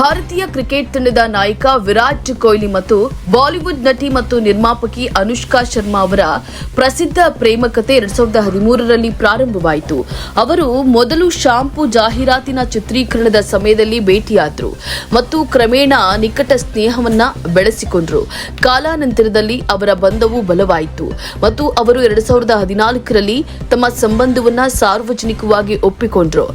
ಭಾರತೀಯ ಕ್ರಿಕೆಟ್ ತಂಡದ ನಾಯಕ ವಿರಾಟ್ ಕೊಹ್ಲಿ ಮತ್ತು ಬಾಲಿವುಡ್ ನಟಿ ಮತ್ತು ನಿರ್ಮಾಪಕಿ ಅನುಷ್ಕಾ ಶರ್ಮಾ ಅವರ ಪ್ರಸಿದ್ಧ ಪ್ರೇಮ ಕಥೆ ಎರಡ್ ಸಾವಿರದ ಹದಿಮೂರರಲ್ಲಿ ಪ್ರಾರಂಭವಾಯಿತು. ಅವರು ಮೊದಲು ಶಾಂಪು ಜಾಹೀರಾತಿನ ಚಿತ್ರೀಕರಣದ ಸಮಯದಲ್ಲಿ ಭೇಟಿಯಾದರು ಮತ್ತು ಕ್ರಮೇಣ ನಿಕಟ ಸ್ನೇಹವನ್ನ ಬೆಳೆಸಿಕೊಂಡ್ರು. ಕಾಲಾನಂತರದಲ್ಲಿ ಅವರ ಬಂಧವು ಬಲವಾಯಿತು ಮತ್ತು ಅವರು ಎರಡ್ ಸಾವಿರದ ಹದಿನಾಲ್ಕರಲ್ಲಿ ತಮ್ಮ ಸಂಬಂಧವನ್ನ ಸಾರ್ವಜನಿಕವಾಗಿ ಒಪ್ಪಿಕೊಂಡ್ರು.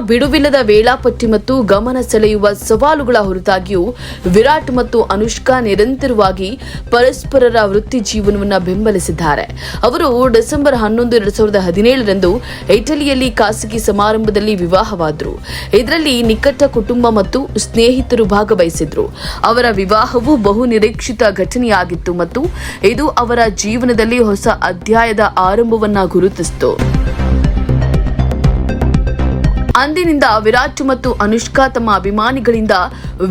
ಬಿಡುವಿಲ್ಲದ ವೇಳಾಪಟ್ಟಿ ಮತ್ತು ಗಮನ ಸೆಳೆಯುವ ಸವಾಲುಗಳ ಹೊರತಾಗಿಯೂ ವಿರಾಟ್ ಮತ್ತು ಅನುಷ್ಕಾ ನಿರಂತರವಾಗಿ ಪರಸ್ಪರರ ವೃತ್ತಿ ಜೀವನವನ್ನು ಬೆಂಬಲಿಸಿದ್ದಾರೆ. ಅವರು ಡಿಸೆಂಬರ್ ಹನ್ನೊಂದು ಎರಡ್ ಸಾವಿರದ ಹದಿನೇಳರಂದು ಇಟಲಿಯಲ್ಲಿ ಖಾಸಗಿ ಸಮಾರಂಭದಲ್ಲಿ ವಿವಾಹವಾದರು. ಇದರಲ್ಲಿ ನಿಕಟ ಕುಟುಂಬ ಮತ್ತು ಸ್ನೇಹಿತರು ಭಾಗವಹಿಸಿದ್ರು. ಅವರ ವಿವಾಹವು ಬಹು ನಿರೀಕ್ಷಿತ ಘಟನೆಯಾಗಿತ್ತು ಮತ್ತು ಇದು ಅವರ ಜೀವನದಲ್ಲಿ ಹೊಸ ಅಧ್ಯಾಯದ ಆರಂಭವನ್ನ ಗುರುತಿಸಿತು. ಅಂದಿನಿಂದ ವಿರಾಟ್ ಮತ್ತು ಅನುಷ್ಕಾ ತಮ್ಮ ಅಭಿಮಾನಿಗಳಿಂದ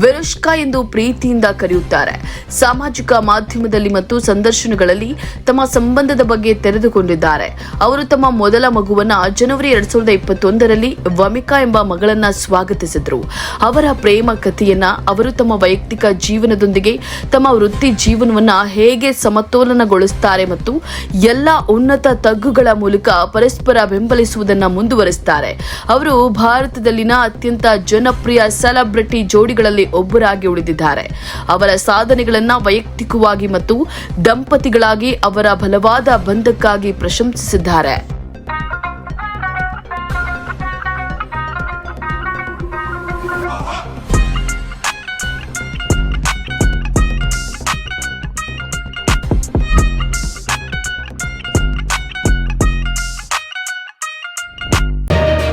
ವಿರುಷ್ಕಾ ಎಂದು ಪ್ರೀತಿಯಿಂದ ಕರೆಯುತ್ತಾರೆ. ಸಾಮಾಜಿಕ ಮಾಧ್ಯಮದಲ್ಲಿ ಮತ್ತು ಸಂದರ್ಶನಗಳಲ್ಲಿ ತಮ್ಮ ಸಂಬಂಧದ ಬಗ್ಗೆ ತೆರೆದುಕೊಂಡಿದ್ದಾರೆ. ಅವರು ತಮ್ಮ ಮೊದಲ ಮಗುವನ್ನ ಜನವರಿ ಎರಡ್ ಸಾವಿರದ ಇಪ್ಪತ್ತೊಂದರಲ್ಲಿ ವಮಿಕಾ ಎಂಬ ಮಗಳನ್ನ ಸ್ವಾಗತಿಸಿದ್ರು. ಅವರ ಪ್ರೇಮ ಕಥೆಯನ್ನ ಅವರು ತಮ್ಮ ವೈಯಕ್ತಿಕ ಜೀವನದೊಂದಿಗೆ ತಮ್ಮ ವೃತ್ತಿ ಜೀವನವನ್ನ ಹೇಗೆ ಸಮತೋಲನಗೊಳಿಸುತ್ತಾರೆ ಮತ್ತು ಎಲ್ಲ ಉನ್ನತ ತಗ್ಗುಗಳ ಮೂಲಕ ಪರಸ್ಪರ ಬೆಂಬಲಿಸುವುದನ್ನು ಮುಂದುವರಿಸುತ್ತಾರೆ ಅವರು ಭಾರತದಲ್ಲಿನ ಅತ್ಯಂತ ಜನಪ್ರಿಯ ಸೆಲೆಬ್ರಿಟಿ ಜೋಡಿಗಳಲ್ಲಿ ಒಬ್ಬರಾಗಿ ಉಳಿದಿದ್ದಾರೆ. ಅವರ ಸಾಧನೆಗಳನ್ನು ವೈಯಕ್ತಿಕವಾಗಿ ಮತ್ತು ದಂಪತಿಗಳಾಗಿ ಅವರ ಬಲವಾದ ಬಂಧಕ್ಕಾಗಿ ಪ್ರಶಂಸಿಸಿದ್ದಾರೆ.